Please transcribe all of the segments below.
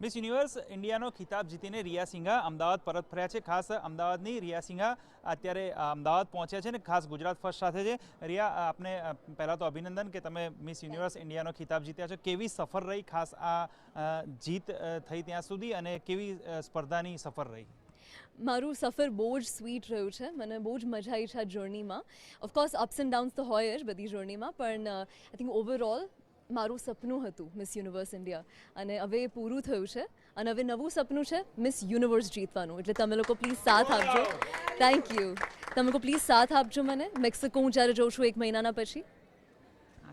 Miss universe ઇન્ડિયાનો ખિતાબ જીતીને રિયા સિંઘા અમદાવાદ પરત ફર્યા છે. ખાસ અમદાવાદની રિયા સિંઘા અત્યારે અમદાવાદ પહોંચ્યા છે ને ખાસ ગુજરાત ફર્સ્ટ સાથે છે. રિયા આપને પહેલાં તો અભિનંદન કે તમે મિસ યુનિવર્સ ઇન્ડિયાનો ખિતાબ જીત્યા છો. કેવી સફર રહી ખાસ આ જીત થઈ ત્યાં સુધી અને કેવી સ્પર્ધાની સફર રહી? મારું સફર બહુ જ સ્વીટ રહ્યું છે. મને બહુ જ મજા આવી છે આ જર્નીમાં of course ups and downs તો હોય જ બધી જર્નીમાં પણ આઈ થિંક ઓવરઓલ મારું સપનું હતું મિસ યુનિવર્સ ઇન્ડિયા અને હવે એ પૂરું થયું છે. અને હવે નવું સપનું છે મિસ યુનિવર્સ જીતવાનું. એટલે તમે લોકો પ્લીઝ સાથ આપજો. થેન્ક યુ તમે લોકો પ્લીઝ સાથ આપજો મને. મેક્સિકો હું જ્યારે જઉં છું એક મહિનાના પછી.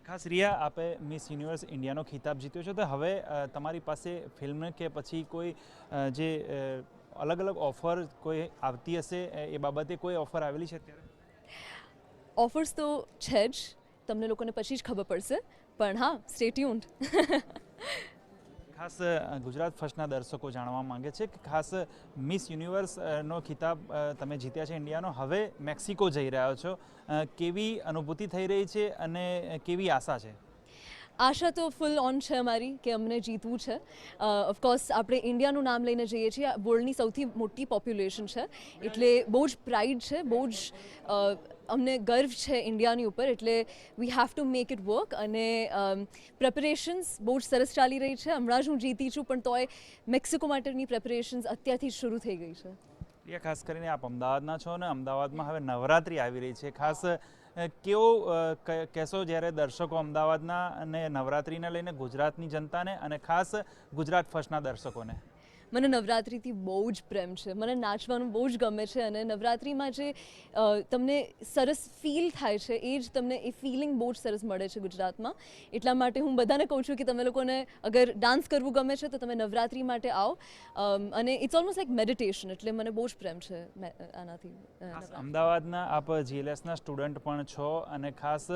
ખાસ રિયા આપે મિસ યુનિવર્સ ઇન્ડિયાનો ખિતાબ જીત્યો છે. તો હવે તમારી પાસે ફિલ્મ કે પછી કોઈ જે અલગ અલગ ઓફર કોઈ આવતી હશે એ એ બાબતે કોઈ ઓફર આવેલી છે અત્યારે? ઓફર્સ તો છે જ. તમને લોકોને પછી જ ખબર પડશે. પણ હા સ્ટે ટ્યુન્ડ ખાસ ગુજરાત ફર્સ્ટના દર્શકો જાણવા માંગે છે કે ખાસ, મિસ યુનિવર્સનો ખિતાબ તમે જીત્યા છે ઇન્ડિયાનો. હવે મેક્સિકો જઈ રહ્યા છો. કેવી અનુભૂતિ થઈ રહી છે અને કેવી આશા છે? આશા તો ફૂલ ઓન છે અમારી કે અમને જીતવું છે. ઓફકોર્સ આપણે ઇન્ડિયાનું નામ લઈને જઈએ છીએ. વર્લ્ડની સૌથી મોટી પોપ્યુલેશન છે. એટલે બહુ જ પ્રાઇડ છે, બહુ જ અમને ગર્વ છે ઇન્ડિયાની ઉપર. એટલે we have to make it work અને પ્રેપરેશન્સ બહુ જ સરસ ચાલી રહી છે. હમણાં જ હું જીતી છું, પણ તોય મેક્સિકો માટેની પ્રેપરેશન્સ અત્યારથી શરૂ થઈ ગઈ છે. ખાસ કરીને આપ અમદાવાદના છો ને, અમદાવાદમાં હવે નવરાત્રી આવી રહી છે. ખાસ કેવો કહેશો જ્યારે દર્શકો અમદાવાદના અને નવરાત્રિને લઈને ગુજરાતની જનતાને અને ખાસ ગુજરાત ફર્સ્ટના દર્શકોને? મને નવરાત્રિથી બહુ જ પ્રેમ છે. મને નાચવાનું બહુ જ ગમે છે અને નવરાત્રિમાં જે તમને સરસ ફીલ થાય છે એ જ તમને એ ફિલિંગ બહુ જ સરસ મળે છે ગુજરાતમાં. એટલા માટે હું બધાને કહું છું કે તમે લોકોને અગર ડાન્સ કરવું ગમે છે તો તમે નવરાત્રિ માટે આવો. અને ઇટ્સ ઓલમોસ્ટ લાઈક મેડિટેશન એટલે મને બહુ જ પ્રેમ છે આનાથી. અમદાવાદના આપ જીએલએસના સ્ટુડન્ટ પણ છો અને ખાસ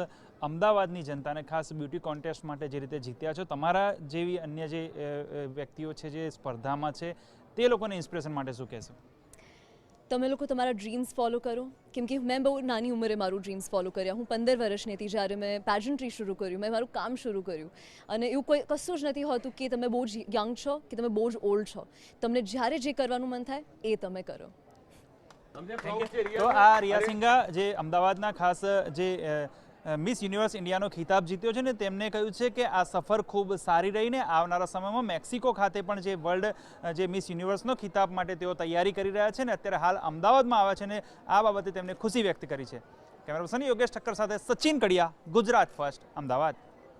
અમદાવાદની જનતાને ખાસ બ્યુટી કોન્ટેસ્ટ માટે જે રીતે જીત્યા છો તમારા જેવી અન્ય જે વ્યક્તિઓ છે જે સ્પર્ધામાં છે તે લોકોને ઇન્સ્પિરેશન માટે શું કહેશો? તમે લોકો તમારા ડ્રીમ્સ ફોલો કરો. કેમ કે મેં બહુ નાની ઉંમરે મારું ડ્રીમ્સ ફોલો કર્યા. હું પંદર વર્ષની હતી જ્યારે મેં પેજન્ટ્રી શરૂ કર્યું. મેં મારું કામ શરૂ કર્યું. અને એવું કોઈ કશું જ નથી હોતું કે તમે બહુ જ યંગ છો કે તમે બહુ જ ઓલ્ડ છો. તમને જ્યારે જે કરવાનું મન થાય એ તમે કરો. તો આ રિયા સિંગા જે અમદાવાદના ખાસ જે મિસ યુનિવર્સ ઇન્ડિયાનો ખિતાબ જીત્યો છે ને તેમને કહ્યું છે કે આ સફર ખૂબ સારી રહીને આવનારા સમયમાં મેક્સિકો ખાતે પણ જે વર્લ્ડ જે મિસ યુનિવર્સનો ખિતાબ માટે તેઓ તૈયારી કરી રહ્યા છે ને અત્યારે હાલ અમદાવાદમાં આવ્યા છે ને આ બાબતે તેમને ખુશી વ્યક્ત કરી છે. કેમેરા પર્સન યોગેશ ઠક્કર સાથે સચિન કડિયા, ગુજરાત ફર્સ્ટ, અમદાવાદ.